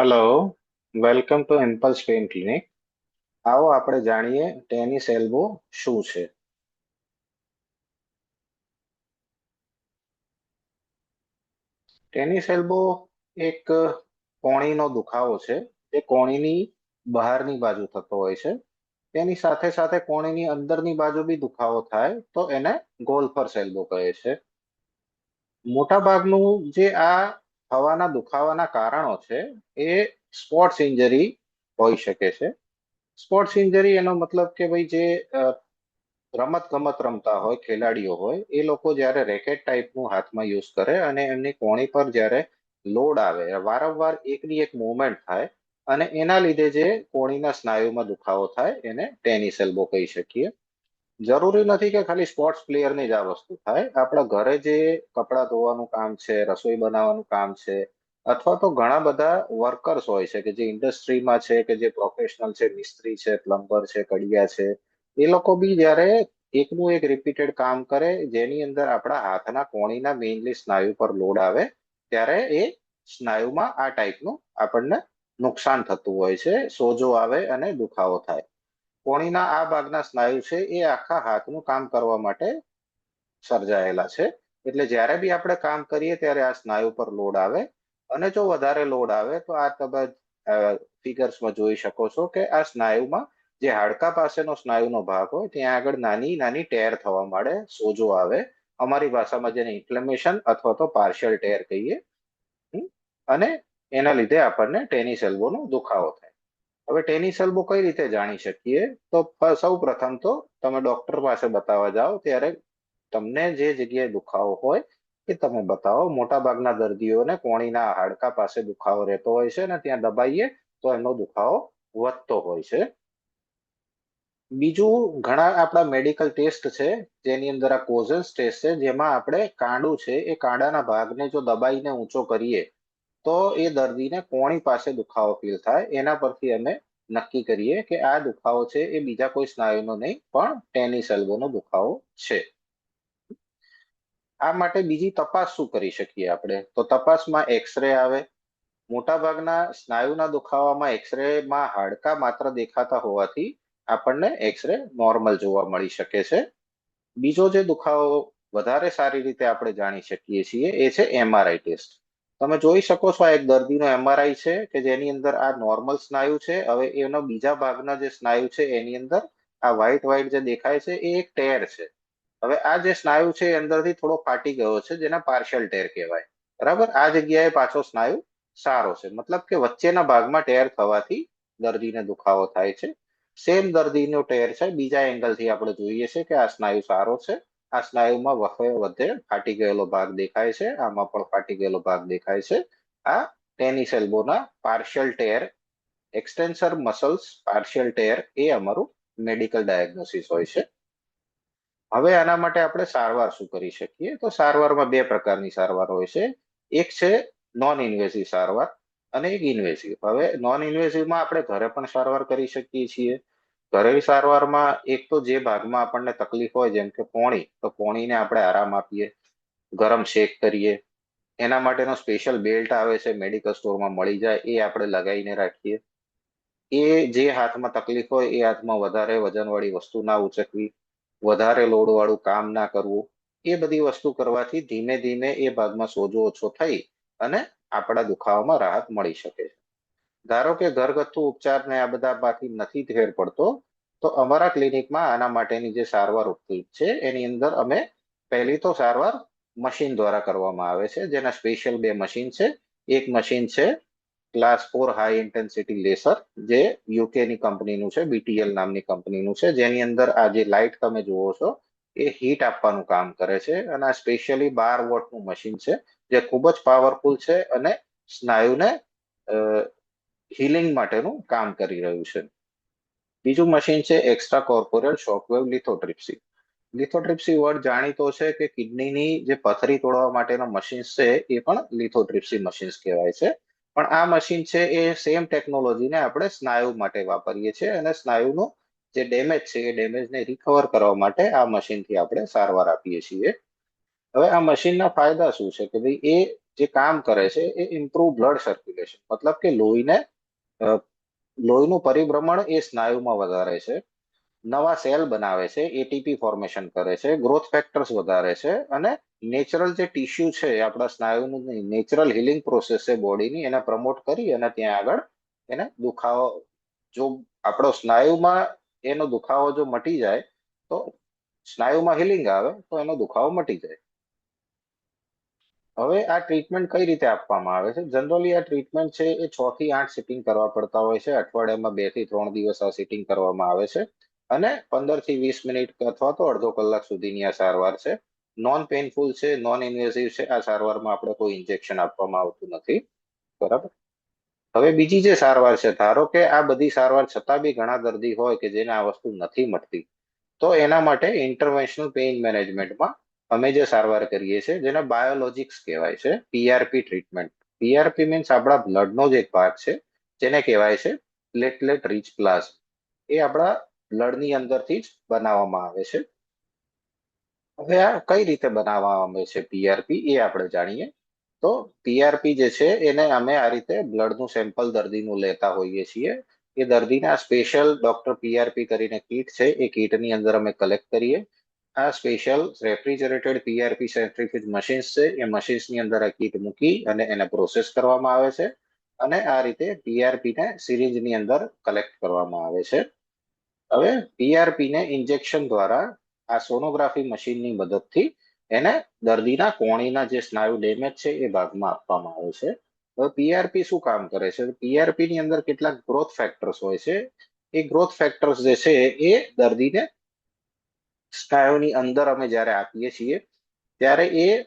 Hello welcome to Impulse pain clinic આવો આપણે જાણીએ ટેનિસ એલ્બો શું છે. ટેનિસ એલ્બો એક કોણીનો દુખાવો છે. જે કોણીની બહારની બાજુ થતો હોય છે. તેની સાથે સાથે કોણીની અંદરની બાજુ બી દુખાવો થાય તો એને ગોલ્ફર્સ એલ્બો કહે છે. મોટાભાગનું જે આ થવાના દુખાવાના કારણો છે, એ સ્પોર્ટ્સ ઇન્જરી હોઈ શકે છે. સ્પોર્ટ્સ ઇન્જરી એનો મતલબ કે ભાઈ જે રમત ગમત રમતા હોય, ખેલાડીઓ હોય, એ લોકો જ્યારે રેકેટ ટાઈપનું હાથમાં યુઝ કરે અને એમની કોણી પર જ્યારે લોડ આવે, વારંવાર એકની એક મુવમેન્ટ થાય અને એના લીધે જે કોણીના સ્નાયુમાં દુખાવો થાય, એને ટેનિસ એલ્બો કહી શકીએ. જરૂરી નથી કે ખાલી સ્પોર્ટ્સ પ્લેયરની જ આ વસ્તુ થાય. આપણા ઘરે જે કપડાં ધોવાનું કામ છે, રસોઈ બનાવવાનું કામ છે, અથવા તો ઘણા બધા વર્કર્સ હોય છે કે જે ઇન્ડસ્ટ્રીમાં છે કે જે પ્રોફેશનલ છે, મિસ્ત્રી છે પ્લમ્બર છે, કડિયા છે, એ લોકો બી જ્યારે એકનું એક રિપીટેડ કામ કરે, જેની અંદર આપણા હાથના કોણીના મેઇનલી સ્નાયુ પર લોડ આવે, ત્યારે એ સ્નાયુમાં આ ટાઈપનું આપણને નુકસાન થતું હોય છે, સોજો આવે અને દુખાવો થાય. કોણીના આ ભાગના સ્નાયુ છે, એ આખા હાથનું કામ કરવા માટે સર્જાયેલા છે. એટલે જ્યારે બી આપણે કામ કરીએ ત્યારે આ સ્નાયુ પર લોડ આવે. અને જો વધારે લોડ આવે તો આ તમે ફિગર્સમાં જોઈ શકો છો કે આ સ્નાયુમાં જે હાડકા પાસેનો સ્નાયુનો ભાગ હોય ત્યાં આગળ નાની નાની ટેર થવા માંડે, સોજો આવે. અમારી ભાષામાં જેને ઇન્ફ્લેમેશન અથવા તો પાર્શિયલ ટેર કહીએ. અને એના લીધે આપણને ટેનિસ એલ્બોનો દુખાવો થાય. હવે ટેનિસ એલ્બો કઈ રીતે જાણી શકીએ? તો સૌ પ્રથમ તો તમે ડોક્ટર પાસે બતાવવા જાઓ ત્યારે તમને જે જગ્યાએ દુખાવો હોય એ તમે બતાવો. મોટા ભાગના દર્દીઓને કોણીના હાડકા પાસે દુખાવો રહેતો હોય છે અને ત્યાં દબાઈએ તો એનો દુખાવો વધતો હોય છે. બીજું ઘણા આપણા મેડિકલ ટેસ્ટ છે જેની અંદર આ કોઝન્સ ટેસ્ટ છે જેમાં આપણે કાંડું છે એ કાંડાના ભાગને જો દબાઈને ઊંચો કરીએ તો એ દર્દીને કોણી પાસે દુખાવો ફીલ થાય. એના પરથી અમે નક્કી કરીએ કે આ દુખાવો છે એ બીજા કોઈ સ્નાયુનો નહીં, પણ ટેનિસ એલ્બોનો દુખાવો છે. આ માટે બીજી તપાસ શું કરી શકીએ આપણે? તો તપાસમાં એક્સરે આવે. મોટાભાગના સ્નાયુના દુખાવામાં એક્સરેમાં હાડકા માત્ર દેખાતા હોવાથી આપણને એક્સરે નોર્મલ જોવા મળી શકે છે. બીજો જે દુખાવો વધારે સારી રીતે આપણે જાણી શકીએ છીએ એ છે એમઆરઆઈ ટેસ્ટ. તમે જોઈ શકો છો આ એક દર્દીનો એમઆરઆઈ છે કે જેની અંદર આ નોર્મલ સ્નાયુ છે. હવે એનો બીજા ભાગના જે સ્નાયુ છે એની અંદર આ વ્હાઈટ વ્હાઈટ જે દેખાય છે એ એક ટેર છે. હવે આ જે સ્નાયુ છે એ અંદરથી થોડો ફાટી ગયો છે, જેને પાર્શિયલ ટેર કહેવાય. બરાબર? આ જગ્યાએ પાછો સ્નાયુ સારો છે. મતલબ કે વચ્ચેના ભાગમાં ટેર થવાથી દર્દીને દુખાવો થાય છે. સેમ દર્દીનો ટેર છે. બીજા એંગલથી આપણે જોઈએ છે કે આ સ્નાયુ સારો છે. આ સ્નાયુમાં વહે વધે, ફાટી ગયેલો ભાગ દેખાય છે, આમાં પણ ફાટી ગયેલો ભાગ દેખાય છે. આ tennis એલ્બોના partial tear, extensor muscles, partial tear એ અમારું મેડિકલ ડાયગ્નોસિસ હોય છે. હવે આના માટે આપણે સારવાર શું કરી શકીએ? તો સારવારમાં બે પ્રકારની સારવાર હોય છે. એક છે નોન ઇન્વેસિવ સારવાર અને એક ઇન્વેસિવ હવે નોન ઇન્વેસિવમાં આપણે ઘરે પણ સારવાર કરી શકીએ છીએ. ઘરેલુ સારવારમાં એક તો જે ભાગમાં આપણને તકલીફ હોય, જેમ કે પોણી, તો પોણીને આપણે આરામ આપીએ, ગરમ શેક કરીએ. એના માટેનો સ્પેશિયલ બેલ્ટ આવે છે મેડિકલ સ્ટોરમાં મળી જાય, એ આપણે લગાવીને રાખીએ. એ જે હાથમાં તકલીફ હોય, એ હાથમાં વધારે વજનવાળી વસ્તુ ના ઉચકવી, વધારે લોડવાળું કામ ના કરવું, એ બધી વસ્તુ કરવાથી ધીમે ધીમે એ ભાગમાં સોજો ઓછો થઈ અને આપણા દુખાવામાં રાહત મળી શકે છે. ધારો કે ઘરગથ્થુ ઉપચારને આ બધા બાકી નથી ફેર પડતો, તો અમારા ક્લિનિકમાં આના માટેની જે સારવાર ઉપલબ્ધ છે, એની અંદર અમે પહેલી તો સારવાર મશીન દ્વારા કરવામાં આવે છે, જેના સ્પેશિયલ બે મશીન છે. એક મશીન છે class four high intensity laser, જે યુકેની કંપનીનું છે, બીટીએલ નામની કંપનીનું છે, જેની અંદર આ જે લાઇટ તમે જુઓ છો, એ હીટ આપવાનું કામ કરે છે. અને આ સ્પેશિયલી બાર વોટનું મશીન છે, જે ખૂબ જ પાવરફુલ છે અને સ્નાયુને હિલિંગ માટેનું કામ કરી રહ્યું છે. બીજું મશીન છે એક્સ્ટ્રા કોર્પોરિયલ શોકવેવ લિથોટ્રિપ્સી લિથોટ્રિપ્સી વર્ડ જાણીતો છે કે કિડનીની જે પથરી તોડવા માટેના મશીન્સ છે એ પણ લિથોટ્રિપ્સી મશીન્સ કહેવાય છે. પણ આ મશીન છે એ સેમ ટેકનોલોજીને આપણે સ્નાયુ માટે વાપરીએ છીએ અને સ્નાયુનું જે ડેમેજ છે એ ડેમેજને રિકવર કરવા માટે આ મશીનથી આપણે સારવાર આપીએ છીએ. હવે આ મશીનના ફાયદા શું છે? કે ભાઈ એ જે કામ કરે છે એ ઇમ્પ્રુવ બ્લડ સર્ક્યુલેશન મતલબ કે લોહીને લોહીનું પરિભ્રમણ એ સ્નાયુમાં વધારે છે. નવા સેલ બનાવે છે એટીપી ફોર્મેશન કરે છે ગ્રોથ ફેક્ટર્સ વધારે છે અને નેચરલ જે ટીશ્યુ છે આપણા સ્નાયુનું નેચરલ હિલિંગ પ્રોસેસ છે બોડીની એને પ્રમોટ કરી અને ત્યાં આગળ એને દુખાવો, જો આપણો સ્નાયુમાં એનો દુખાવો જો મટી જાય, તો સ્નાયુમાં હિલિંગ આવે, તો એનો દુખાવો મટી જાય. હવે આ ટ્રીટમેન્ટ કઈ રીતે આપવામાં આવે છે? જનરલી આ ટ્રીટમેન્ટ છે એ છ થી આઠ સિટિંગ કરવા પડતા હોય છે. અઠવાડિયામાં બેથી ત્રણ દિવસ આ સિટિંગ કરવામાં આવે છે. અને પંદરથી વીસ મિનિટ અથવા તો અડધો કલાક સુધીની આ સારવાર છે. નોન પેઇનફુલ છે નોન ઇન્વેઝિવ છે, આ સારવારમાં આપણે કોઈ ઇન્જેક્શન આપવામાં આવતું નથી. બરાબર? હવે બીજી જે સારવાર છે, ધારો કે આ બધી સારવાર છતાં બી ઘણા દર્દી હોય કે જેને આ વસ્તુ નથી મળતી, તો એના માટે ઇન્ટરવેન્શનલ પેઇન મેનેજમેન્ટમાં અમે જે સારવાર કરીએ છીએ, જેને બાયોલોજિક્સ કહેવાય છે પીઆરપી ટ્રીટમેન્ટ પીઆરપી મીન્સ આપણા બ્લડનો જ એક ભાગ છે, જેને કહેવાય છે પ્લેટલેટ રીચ પ્લાઝ એ આપણા બ્લડની અંદરથી જ બનાવવામાં આવે છે. હવે આ કઈ રીતે બનાવવામાં આવે છે પીઆરપી એ આપણે જાણીએ. તો પીઆરપી જે છે, એને અમે આ રીતે બ્લડનું સેમ્પલ દર્દીનું લેતા હોઈએ છીએ. એ દર્દીને સ્પેશિયલ ડોક્ટર પીઆરપી કરીને કીટ છે, એ કીટની અંદર અમે કલેક્ટ કરીએ. આ special refrigerated PRP centrifuge machines છે. એ મશીન્સની અંદર આ કીટ મૂકી અને એને પ્રોસેસ કરવામાં આવે છે અને આ રીતે પીઆરપીને સિરીંજની અંદર કલેક્ટ કરવામાં આવે છે. હવે પીઆરપીને ઇન્જેક્શન દ્વારા આ સોનોગ્રાફી મશીનની મદદથી એને દર્દીના કોણીના જે સ્નાયુ ડેમેજ છે એ ભાગમાં આપવામાં આવે છે. હવે પીઆરપી શું કામ કરે છે? પીઆરપી ની અંદર કેટલાક ગ્રોથ ફેક્ટર્સ હોય છે. એ ગ્રોથ ફેક્ટર્સ જે છે એ દર્દીને સ્નાયુની અંદર અમે જ્યારે આપીએ છીએ, ત્યારે એ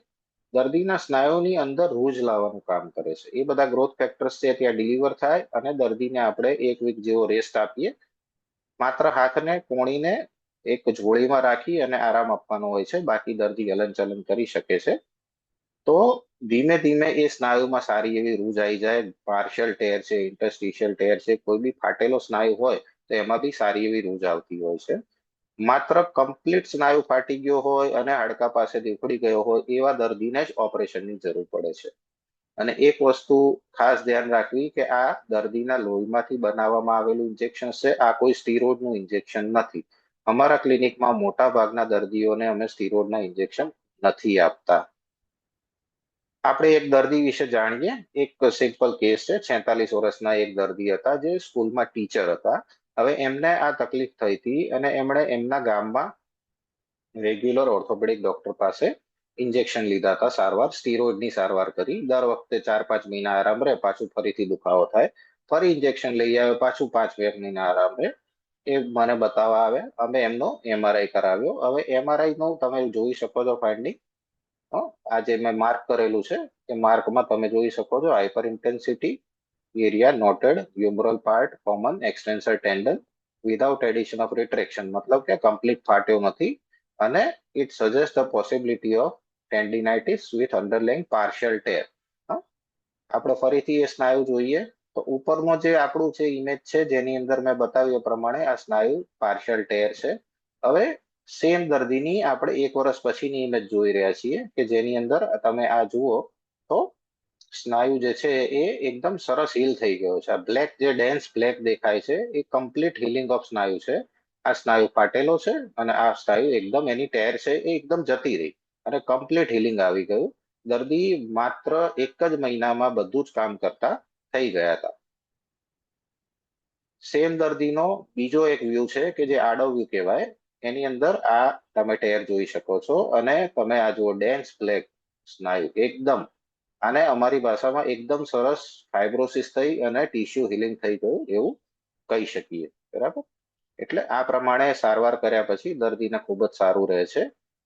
દર્દીના સ્નાયુની અંદર રૂજ લાવવાનું કામ કરે છે. એ બધા ગ્રોથ ફેક્ટર્સ છે, ત્યાં ડિલિવર થાય અને દર્દીને આપણે એક વીક જેવો રેસ્ટ આપીએ. માત્ર હાથને કોણીને એક જોડીમાં રાખી અને આરામ આપવાનો હોય છે. બાકી દર્દી હલનચલન કરી શકે છે. તો ધીમે ધીમે એ સ્નાયુમાં સારી એવી રૂજ આવી જાય. પાર્શિયલ ટેર છે ઇન્ટરસ્ટિશિયલ ટેર છે, કોઈ બી ફાટેલો સ્નાયુ હોય, તો એમાં બી સારી એવી રૂજ આવતી હોય છે. માત્ર કમ્પ્લીટ સ્નાયુ ફાટી ગયો હોય અને હાડકા પાસેથી ઉખડી ગયો હોય એવા દર્દીને જ ઓપરેશનની જરૂર પડે છે. અને એક વસ્તુ ખાસ ધ્યાન રાખવી કે આ દર્દીના લોહીમાંથી બનાવવામાં આવેલું ઇન્જેક્શન છે, આ કોઈ સ્ટીરોડનું ઇન્જેક્શન નથી. અમારા ક્લિનિકમાં મોટા ભાગના દર્દીઓને અમે સ્ટીરોડના ઇન્જેક્શન નથી આપતા. આપણે એક દર્દી વિશે જાણીએ. એક સિમ્પલ કેસ છે. છેતાલીસ વર્ષના એક દર્દી હતા જે સ્કૂલમાં ટીચર હતા. હવે એમને આ તકલીફ થઈ હતી અને એમણે એમના ગામમાં રેગ્યુલર ઓર્થોપેડિક ડોક્ટર પાસે ઇન્જેક્શન લીધા હતા સારવાર સ્ટીરોઇડની સારવાર કરી. દર વખતે ચાર પાંચ મહિના આરામ રહે, પાછું ફરીથી દુખાવો થાય. ફરી ઇન્જેક્શન લઈ આવે પાછું પાંચ બે મહિના આરામ રહે. એ મને બતાવવા આવે અમે એમનો એમઆરઆઈ કરાવ્યો. હવે એમઆરઆઈ નો તમે જોઈ શકો છો ફાઇન્ડિંગ આ જે મેં માર્ક કરેલું છે, એ માર્કમાં તમે જોઈ શકો છો hyper intensity area noted humeral part common extensor tendon without addition of retraction મતલબ કે કમ્પ્લીટ ફાટ્યો નથી અને it suggest the possibility of tendinitis with underlying partial tear આપણે ફરીથી એ સ્નાયુ જોઈએ તો ઉપરનો જે આપણું જે ઇમેજ છે જેની અંદર મેં બતાવ્યું પ્રમાણે આ સ્નાયુ પાર્શિયલ ટેર છે હવે સેમ દર્દીની આપણે એક વર્ષ પછીની ઇમેજ જોઈ રહ્યા છીએ કે જેની અંદર તમે આ જુઓ તો સ્નાયુ જે છે એ એકદમ સરસ હીલ થઈ ગયો છે. આ બ્લેક જે ડેન્સ બ્લેક દેખાય છે એ કમ્પ્લીટ હિલિંગ ઓફ સ્નાયુ છે. આ સ્નાયુ ફાટેલો છે અને આ સ્નાયુ એકદમ એની ટેર છે એ એકદમ જતી રહી અને કમ્પ્લીટ હિલિંગ આવી ગયું. દર્દી માત્ર એક જ મહિનામાં બધું જ કામ કરતા થઈ ગયા હતા. સેમ દર્દીનો બીજો એક વ્યૂ છે કે જે આડો વ્યૂ કહેવાય. એની અંદર આ તમે ટેર જોઈ શકો છો અને તમે આ જુઓ ડેન્સ બ્લેક સ્નાયુ એકદમ આને અમારી ભાષામાં એકદમ સરસ ફાઇબ્રોસિસ થઈ અને ટીશ્યુ હિલિંગ થઈ ગયું એવું કહી શકીએ, બરાબર? એટલે આ પ્રમાણે સારવાર કર્યા પછી દર્દીને ખૂબ જ સારું રહે છે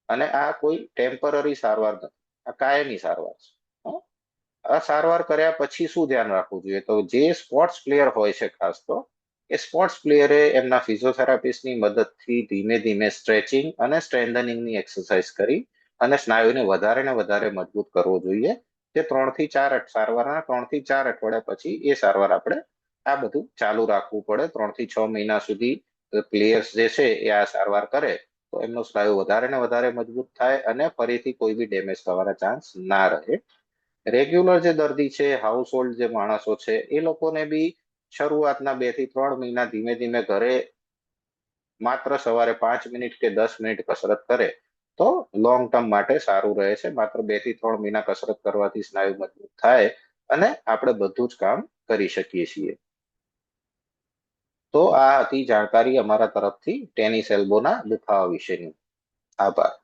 અને આ કોઈ ટેમ્પરરી સારવાર નથી, આ કાયમી સારવાર છે આ સારવાર કર્યા પછી શું ધ્યાન રાખવું જોઈએ? તો જે સ્પોર્ટ્સ પ્લેયર હોય છે ખાસ તો, એ સ્પોર્ટ્સ પ્લેયરે એમના ફિઝિયોથેરાપિસ્ટની મદદથી ધીમે ધીમે સ્ટ્રેચિંગ અને સ્ટ્રેન્થનિંગની એક્સરસાઇઝ કરી અને સ્નાયુને વધારે ને વધારે મજબૂત કરવો જોઈએ જે ત્રણથી ચાર સારવારના ત્રણથી ચાર અઠવાડિયા પછી એ સારવાર આપણે આ બધું ચાલુ રાખવું પડે. ત્રણથી છ મહિના સુધી પ્લેયર્સ જે છે એ આ સારવાર કરે તો એમનો સ્નાયુ વધારે ને વધારે મજબૂત થાય અને ફરીથી કોઈ બી ડેમેજ થવાના ચાન્સ ના રહે. રેગ્યુલર જે દર્દી છે હાઉસ હોલ્ડ જે માણસો છે, એ લોકોને બી શરૂઆતના બેથી ત્રણ મહિના ધીમે ધીમે ઘરે માત્ર સવારે પાંચ મિનિટ કે દસ મિનિટ કસરત કરે તો લોંગ ટર્મ માટે સારું રહે છે. માત્ર બેથી ત્રણ મહિના કસરત કરવાથી સ્નાયુ મજબૂત થાય અને આપણે બધું જ કામ કરી શકીએ છીએ. તો આ હતી જાણકારી અમારા તરફથી. ટેનિસ એલ્બોના દુખાવા વિશેની. આભાર.